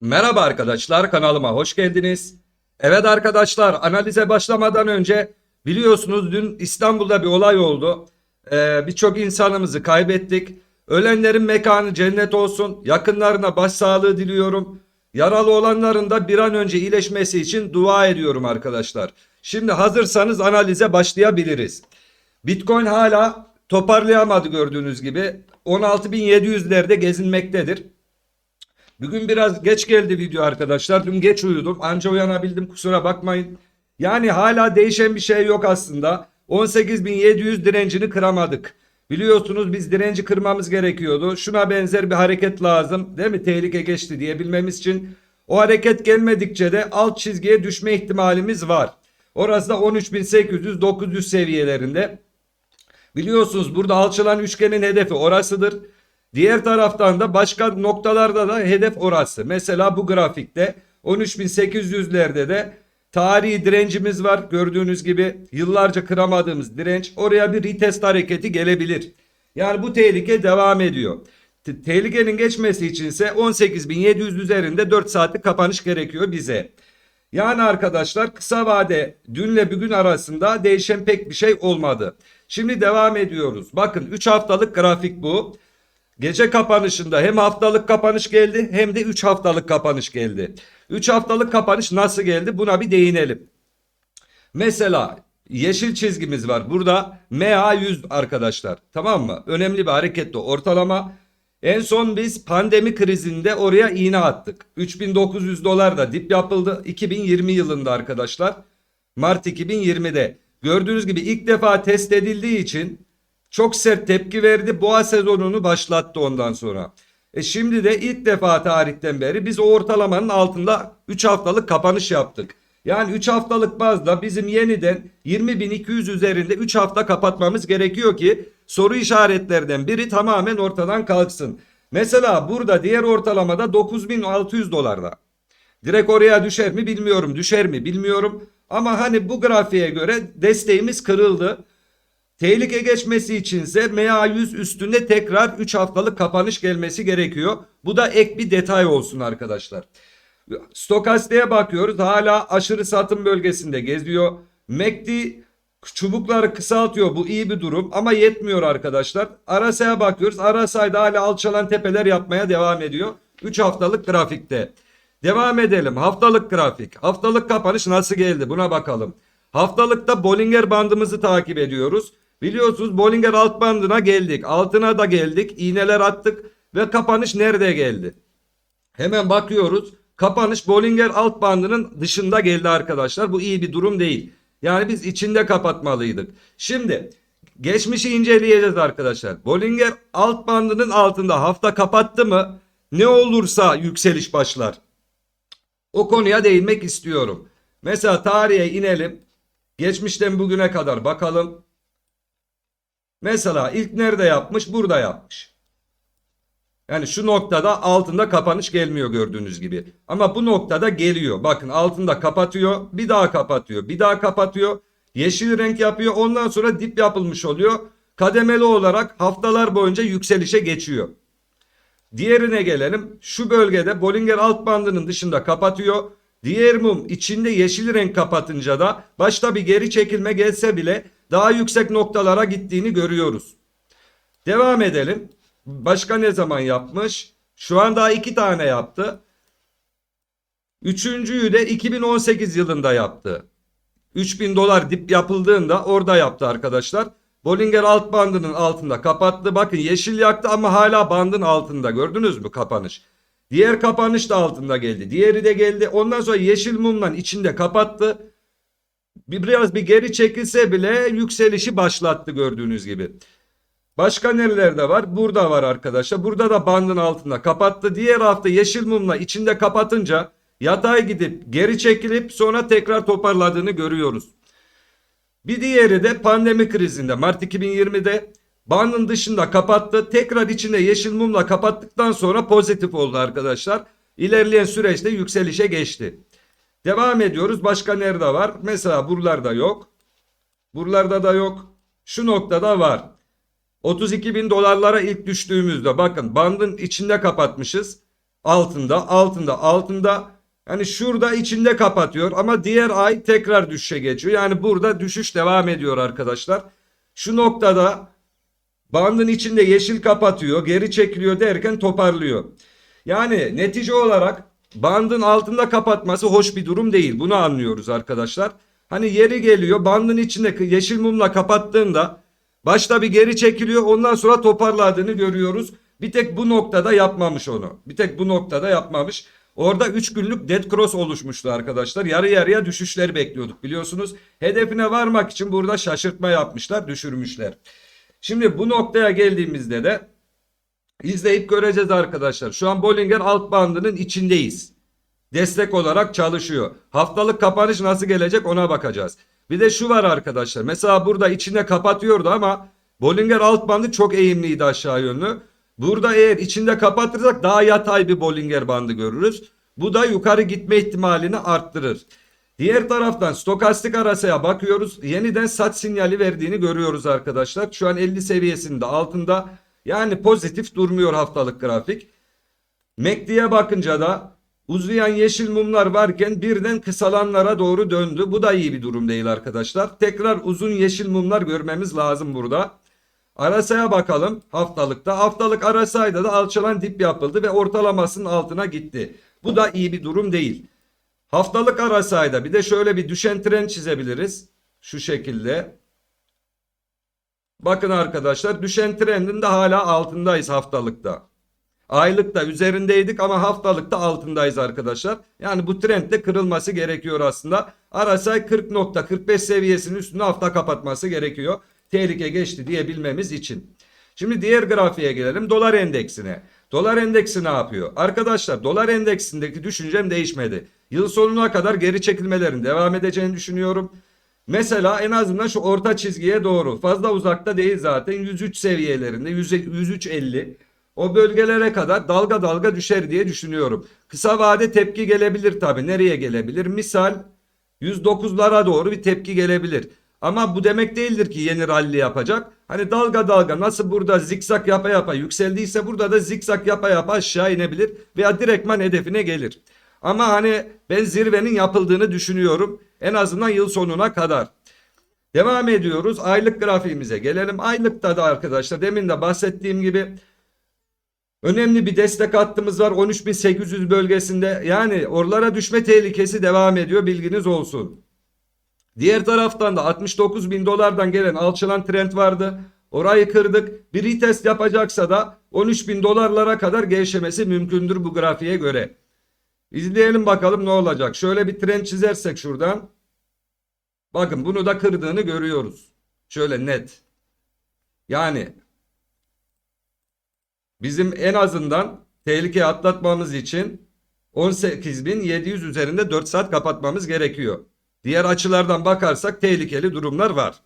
Merhaba arkadaşlar kanalıma hoş geldiniz. Evet arkadaşlar analize başlamadan önce biliyorsunuz dün İstanbul'da bir olay oldu. Ee, Birçok insanımızı kaybettik. Ölenlerin mekanı cennet olsun. Yakınlarına başsağlığı diliyorum. Yaralı olanların da bir an önce iyileşmesi için dua ediyorum arkadaşlar. Şimdi hazırsanız analize başlayabiliriz. Bitcoin hala toparlayamadı gördüğünüz gibi. 16.700'lerde gezinmektedir. Bugün biraz geç geldi video arkadaşlar. Dün geç uyudum. Anca uyanabildim kusura bakmayın. Yani hala değişen bir şey yok aslında. 18.700 direncini kıramadık. Biliyorsunuz biz direnci kırmamız gerekiyordu. Şuna benzer bir hareket lazım. Değil mi? Tehlike geçti diyebilmemiz için. O hareket gelmedikçe de alt çizgiye düşme ihtimalimiz var. Orası da 13.800-900 seviyelerinde. Biliyorsunuz burada alçalan üçgenin hedefi orasıdır. Diğer taraftan da başka noktalarda da hedef orası. Mesela bu grafikte 13.800'lerde de tarihi direncimiz var. Gördüğünüz gibi yıllarca kıramadığımız direnç. Oraya bir retest hareketi gelebilir. Yani bu tehlike devam ediyor. Te- tehlikenin geçmesi içinse 18.700 üzerinde 4 saatlik kapanış gerekiyor bize. Yani arkadaşlar kısa vade dünle bugün arasında değişen pek bir şey olmadı. Şimdi devam ediyoruz. Bakın 3 haftalık grafik bu. Gece kapanışında hem haftalık kapanış geldi hem de 3 haftalık kapanış geldi. 3 haftalık kapanış nasıl geldi buna bir değinelim. Mesela yeşil çizgimiz var. Burada MA100 arkadaşlar. Tamam mı? Önemli bir hareketli ortalama. En son biz pandemi krizinde oraya iğne attık. 3900 dolar da dip yapıldı 2020 yılında arkadaşlar. Mart 2020'de. Gördüğünüz gibi ilk defa test edildiği için çok sert tepki verdi. Boğa sezonunu başlattı ondan sonra. E şimdi de ilk defa tarihten beri biz o ortalamanın altında 3 haftalık kapanış yaptık. Yani 3 haftalık bazda bizim yeniden 20.200 üzerinde 3 hafta kapatmamız gerekiyor ki soru işaretlerden biri tamamen ortadan kalksın. Mesela burada diğer ortalamada 9.600 dolarda. Direkt oraya düşer mi bilmiyorum. Düşer mi bilmiyorum. Ama hani bu grafiğe göre desteğimiz kırıldı. Tehlike geçmesi içinse MA100 üstünde tekrar 3 haftalık kapanış gelmesi gerekiyor. Bu da ek bir detay olsun arkadaşlar. Stokastiğe bakıyoruz. Hala aşırı satım bölgesinde geziyor. MACD çubukları kısaltıyor. Bu iyi bir durum ama yetmiyor arkadaşlar. RSI'ye bakıyoruz. RSI'da hala alçalan tepeler yapmaya devam ediyor. 3 haftalık grafikte. Devam edelim. Haftalık grafik. Haftalık kapanış nasıl geldi? Buna bakalım. Haftalıkta Bollinger bandımızı takip ediyoruz. Biliyorsunuz Bollinger alt bandına geldik. Altına da geldik. İğneler attık ve kapanış nerede geldi? Hemen bakıyoruz. Kapanış Bollinger alt bandının dışında geldi arkadaşlar. Bu iyi bir durum değil. Yani biz içinde kapatmalıydık. Şimdi geçmişi inceleyeceğiz arkadaşlar. Bollinger alt bandının altında hafta kapattı mı? Ne olursa yükseliş başlar. O konuya değinmek istiyorum. Mesela tarihe inelim. Geçmişten bugüne kadar bakalım. Mesela ilk nerede yapmış? Burada yapmış. Yani şu noktada altında kapanış gelmiyor gördüğünüz gibi. Ama bu noktada geliyor. Bakın altında kapatıyor, bir daha kapatıyor, bir daha kapatıyor. Yeşil renk yapıyor. Ondan sonra dip yapılmış oluyor. Kademeli olarak haftalar boyunca yükselişe geçiyor. Diğerine gelelim. Şu bölgede Bollinger alt bandının dışında kapatıyor. Diğer mum içinde yeşil renk kapatınca da başta bir geri çekilme gelse bile daha yüksek noktalara gittiğini görüyoruz. Devam edelim. Başka ne zaman yapmış? Şu an daha iki tane yaptı. Üçüncüyü de 2018 yılında yaptı. 3000 dolar dip yapıldığında orada yaptı arkadaşlar. Bollinger alt bandının altında kapattı. Bakın yeşil yaktı ama hala bandın altında. Gördünüz mü kapanış? Diğer kapanış da altında geldi. Diğeri de geldi. Ondan sonra yeşil mumla içinde kapattı. Bir biraz bir geri çekilse bile yükselişi başlattı gördüğünüz gibi. Başka nerelerde var? Burada var arkadaşlar. Burada da bandın altında kapattı. Diğer hafta yeşil mumla içinde kapatınca yatay gidip geri çekilip sonra tekrar toparladığını görüyoruz. Bir diğeri de pandemi krizinde Mart 2020'de bandın dışında kapattı. Tekrar içinde yeşil mumla kapattıktan sonra pozitif oldu arkadaşlar. İlerleyen süreçte yükselişe geçti. Devam ediyoruz. Başka nerede var? Mesela buralarda yok. Buralarda da yok. Şu noktada var. 32 bin dolarlara ilk düştüğümüzde bakın bandın içinde kapatmışız. altında, altında, altında. Yani şurada içinde kapatıyor ama diğer ay tekrar düşüşe geçiyor. Yani burada düşüş devam ediyor arkadaşlar. Şu noktada bandın içinde yeşil kapatıyor, geri çekiliyor derken toparlıyor. Yani netice olarak bandın altında kapatması hoş bir durum değil. Bunu anlıyoruz arkadaşlar. Hani yeri geliyor bandın içinde yeşil mumla kapattığında başta bir geri çekiliyor ondan sonra toparladığını görüyoruz. Bir tek bu noktada yapmamış onu. Bir tek bu noktada yapmamış. Orada 3 günlük dead cross oluşmuştu arkadaşlar. Yarı yarıya düşüşleri bekliyorduk biliyorsunuz. Hedefine varmak için burada şaşırtma yapmışlar, düşürmüşler. Şimdi bu noktaya geldiğimizde de izleyip göreceğiz arkadaşlar. Şu an Bollinger alt bandının içindeyiz. Destek olarak çalışıyor. Haftalık kapanış nasıl gelecek ona bakacağız. Bir de şu var arkadaşlar. Mesela burada içinde kapatıyordu ama Bollinger alt bandı çok eğimliydi aşağı yönlü. Burada eğer içinde kapatırsak daha yatay bir Bollinger bandı görürüz. Bu da yukarı gitme ihtimalini arttırır. Diğer taraftan stokastik arasaya bakıyoruz. Yeniden sat sinyali verdiğini görüyoruz arkadaşlar. Şu an 50 seviyesinde altında. Yani pozitif durmuyor haftalık grafik. MACD'ye bakınca da uzayan yeşil mumlar varken birden kısalanlara doğru döndü. Bu da iyi bir durum değil arkadaşlar. Tekrar uzun yeşil mumlar görmemiz lazım burada. Arasaya bakalım haftalıkta. Haftalık arasayda da alçalan dip yapıldı ve ortalamasının altına gitti. Bu da iyi bir durum değil. Haftalık arasayda bir de şöyle bir düşen trend çizebiliriz. Şu şekilde. Bakın arkadaşlar düşen trendin de hala altındayız haftalıkta. Aylıkta üzerindeydik ama haftalıkta altındayız arkadaşlar. Yani bu trend de kırılması gerekiyor aslında. Arasay 40.45 seviyesinin üstünde hafta kapatması gerekiyor. Tehlike geçti diyebilmemiz için. Şimdi diğer grafiğe gelelim. Dolar endeksine. Dolar endeksi ne yapıyor? Arkadaşlar dolar endeksindeki düşüncem değişmedi. Yıl sonuna kadar geri çekilmelerin devam edeceğini düşünüyorum. Mesela en azından şu orta çizgiye doğru. Fazla uzakta değil zaten. 103 seviyelerinde. 103.50. O bölgelere kadar dalga dalga düşer diye düşünüyorum. Kısa vade tepki gelebilir tabi. Nereye gelebilir? Misal 109'lara doğru bir tepki gelebilir. Ama bu demek değildir ki yeni rally yapacak. Hani dalga dalga nasıl burada zikzak yapa yapa yükseldiyse burada da zikzak yapa yapa aşağı inebilir veya direktman hedefine gelir. Ama hani ben zirvenin yapıldığını düşünüyorum. En azından yıl sonuna kadar. Devam ediyoruz. Aylık grafiğimize gelelim. Aylıkta da arkadaşlar demin de bahsettiğim gibi önemli bir destek hattımız var. 13.800 bölgesinde. Yani oralara düşme tehlikesi devam ediyor. Bilginiz olsun. Diğer taraftan da 69 bin dolardan gelen alçalan trend vardı. Orayı kırdık. Bir retest yapacaksa da 13 bin dolarlara kadar gevşemesi mümkündür bu grafiğe göre. İzleyelim bakalım ne olacak. Şöyle bir trend çizersek şuradan. Bakın bunu da kırdığını görüyoruz. Şöyle net. Yani bizim en azından tehlikeyi atlatmamız için 18.700 üzerinde 4 saat kapatmamız gerekiyor. Diğer açılardan bakarsak tehlikeli durumlar var.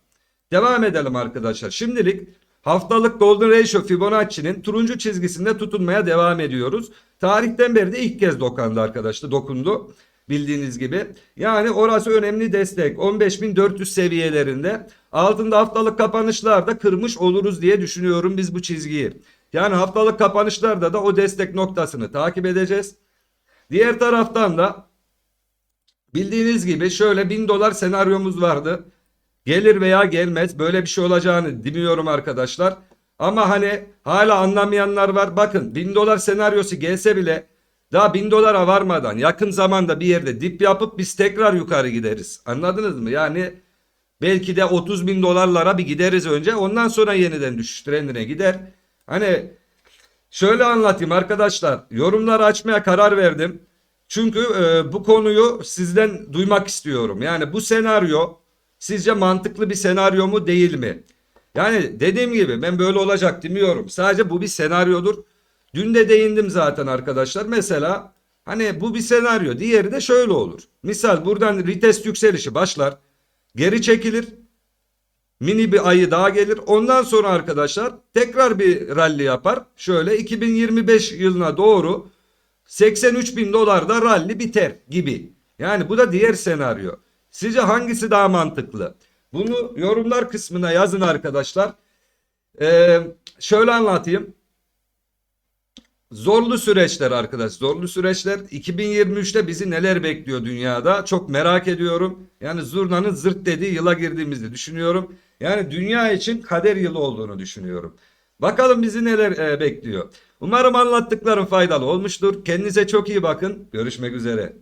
Devam edelim arkadaşlar. Şimdilik haftalık Golden Ratio Fibonacci'nin turuncu çizgisinde tutunmaya devam ediyoruz. Tarihten beri de ilk kez dokandı arkadaşlar. Dokundu bildiğiniz gibi. Yani orası önemli destek. 15.400 seviyelerinde. Altında haftalık kapanışlarda kırmış oluruz diye düşünüyorum biz bu çizgiyi. Yani haftalık kapanışlarda da o destek noktasını takip edeceğiz. Diğer taraftan da Bildiğiniz gibi şöyle 1000 dolar senaryomuz vardı. Gelir veya gelmez böyle bir şey olacağını demiyorum arkadaşlar. Ama hani hala anlamayanlar var. Bakın 1000 dolar senaryosu gelse bile daha 1000 dolara varmadan yakın zamanda bir yerde dip yapıp biz tekrar yukarı gideriz. Anladınız mı? Yani belki de 30 bin dolarlara bir gideriz önce ondan sonra yeniden düşüş trendine gider. Hani şöyle anlatayım arkadaşlar yorumları açmaya karar verdim. Çünkü e, bu konuyu sizden duymak istiyorum. Yani bu senaryo sizce mantıklı bir senaryo mu değil mi? Yani dediğim gibi ben böyle olacak demiyorum. Sadece bu bir senaryodur. Dün de değindim zaten arkadaşlar. Mesela hani bu bir senaryo. Diğeri de şöyle olur. Misal buradan retest yükselişi başlar. Geri çekilir. Mini bir ayı daha gelir. Ondan sonra arkadaşlar tekrar bir rally yapar. Şöyle 2025 yılına doğru 83 bin dolarda rally biter gibi. Yani bu da diğer senaryo. Sizce hangisi daha mantıklı? Bunu yorumlar kısmına yazın arkadaşlar. Ee, şöyle anlatayım. Zorlu süreçler arkadaş. Zorlu süreçler. 2023'te bizi neler bekliyor dünyada? Çok merak ediyorum. Yani zurnanın zırt dediği yıla girdiğimizi düşünüyorum. Yani dünya için kader yılı olduğunu düşünüyorum. Bakalım bizi neler e, bekliyor. Umarım anlattıklarım faydalı olmuştur. Kendinize çok iyi bakın. Görüşmek üzere.